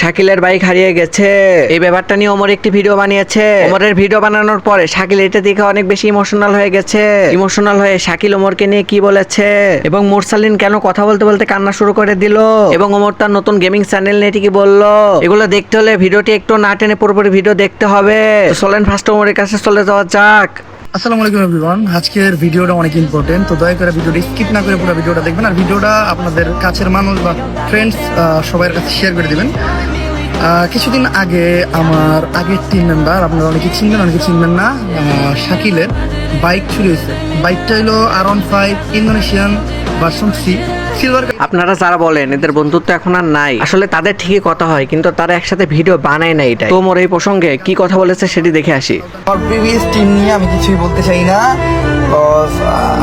শাকিলের bike হারিয়ে গেছে। এই ব্যাপারটা নিয়ে ওমর একটি ভিডিও বানিয়েছে। ওমরের ভিডিও বানানোর পরে শাকিল এটা দেখে অনেক বেশি ইমোশনাল হয়ে গেছে। ইমোশনাল হয়ে শাকিল ওমরকে নিয়ে কি বলেছে? এবং মোরসালিন কেন কথা বলতে বলতে কান্না শুরু করে দিল? এবং ওমর তার নতুন গেমিং চ্যানেল নিয়ে কি বলল। এগুলো দেখতে হলে ভিডিওটি একটু না টেনে পুরোপুরি ভিডিও দেখতে হবে। চলেন ফার্স্ট ওমরের কাছে চলে যাওয়া যাক। আসসালামু আলাইকুম এভরিওয়ান। আজকের ভিডিওটা অনেক ইম্পর্টেন্ট তো দয়া করে ভিডিওটা স্কিপ না করে পুরো ভিডিওটা দেখবেন। আর ভিডিওটা আপনাদের কাছের মানুষ বা ফ্রেন্ডস সবার কাছে শেয়ার করে দিবেন। কিছুদিন আগে আমার আগের টিম মেম্বার আপনারা অনেকে চিনবেন অনেকে চিনবেন না শাকিলের বাইক চুরি হয়েছে। বাইকটা হলো R one five Indonesian version C আপনারা যারা বলেন, এদের বন্ধুত্ব এখন আর নাই। আসলে তাদের ঠিকই কথা হয়, কিন্তু তারা একসাথে ভিডিও বানায় না এটা তো মোর এই প্রসঙ্গে কি কথা বলেছে সেটি দেখে আসি। নিয়ে আমি কিছুই বলতে চাই না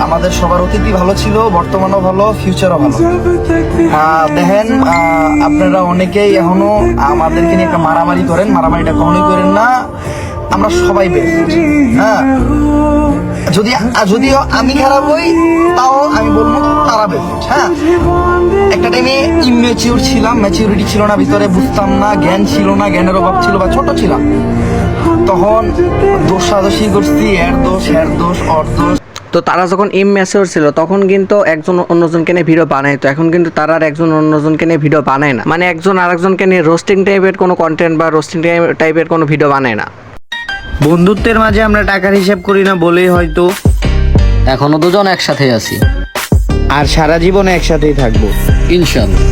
আমাদের সবার অতীতই ভালো ছিল, বর্তমানও ভালো ফিউচারও ভালো। দেখেন আপনারা অনেকেই এখনও আমাদেরকে নিয়ে একটা মারামারি করেন, মারামারিটা কখনোই করেন না। আমরা সবাই বেশ হ্যাঁ। যদি যদিও আমি খারাপ হই, তাও আমি বলব একটা টাইমে ইমেচিউর ছিলাম ম্যাচিউরিটি ছিল না ভিতরে বুঝতাম না জ্ঞান ছিল না জ্ঞানের অভাব ছিল বা ছোট ছিলাম। তখন দোষাদোষি করছি এর দোষ এর দোষ অর দোষ। তো তারা যখন ইম ম্যাচিওর ছিল তখন কিন্তু একজন অন্যজনকে নিয়ে ভিডিও বানাইতো এখন কিন্তু তারা আর একজন অন্যজনকে নিয়ে ভিডিও বানায় না। মানে একজন আরেকজনকে নিয়ে রোস্টিং টাইপের কোনো কন্টেন্ট বা রোস্টিং টাইপের কোনো ভিডিও বানায় না। বন্ধুত্বের মাঝে আমরা টাকার হিসাব করি না বলেই হয়তো এখনও দুজন একসাথে আছি। আর সারা জীবন একসাথেই থাকব। ইনশাল্লাহ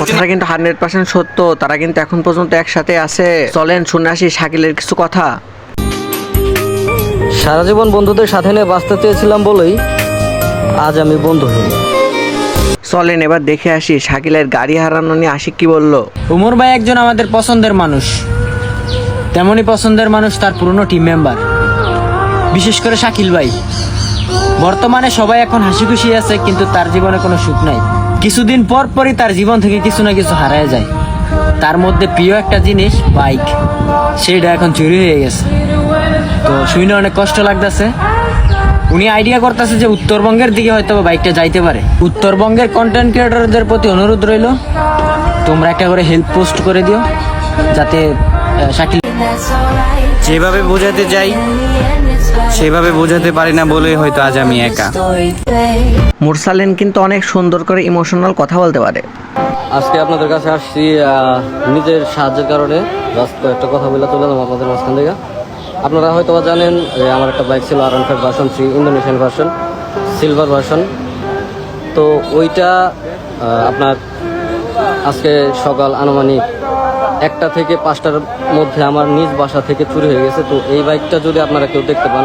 কথাটা কিন্তু হান্ড্রেড পার্সেন্ট সত্য তারা কিন্তু এখন পর্যন্ত একসাথে আছে। চলেন শুনে আসি শাকিলের কিছু কথা। সারা জীবন বন্ধুদের সাথে নিয়ে বাঁচতে চেয়েছিলাম বলেই আজ আমি বন্ধুহীন চলেন এবার দেখে আসি শাকিলের গাড়ি হারানো নিয়ে আশিক কি বলল। উমর ভাই একজন আমাদের পছন্দের মানুষ। তেমনই পছন্দের মানুষ তার পুরনো টিম মেম্বার বিশেষ করে শাকিল ভাই। বর্তমানে সবাই এখন হাসি খুশি আছে, কিন্তু তার জীবনে কোনো সুখ নাই। কিছুদিন পর পরই তার জীবন থেকে কিছু না কিছু হারায় যায়। তার মধ্যে প্রিয় একটা জিনিস, বাইক। সেটা এখন চুরি হয়ে গেছে। তো শুনে অনেক কষ্ট লাগতেছে। উনি আইডিয়া করতেছে যে উত্তরবঙ্গের দিকে হয়তো বাইকটা যাইতে পারে। উত্তরবঙ্গের কন্টেন্ট ক্রিয়েটরদের প্রতি অনুরোধ রইল, তোমরা একটা করে হেল্প পোস্ট করে দিও, যাতে শাকিল যেভাবে বোঝাতে যাই সেভাবে বোঝাতে পারি না বলেই হয়তো আজ আমি একা। মুরসালিন কিন্তু অনেক সুন্দর করে ইমোশনাল কথা বলতে পারে। আজকে আপনাদের কাছে আসছি নিজের সাহায্যের কারণে। জাস্ট একটা কথা বলে চলে এলাম আপনাদের মাঝখান থেকে। আপনারা হয়তো বা জানেন যে আমার একটা বাইক ছিল R five version three Indonesian version silver version তো ওইটা আপনার আজকে সকাল আনুমানিক একটা থেকে পাঁচটার মধ্যে আমার নিজ বাসা থেকে চুরি হয়ে গেছে। তো এই বাইকটা যদি আপনারা কেউ দেখতে পান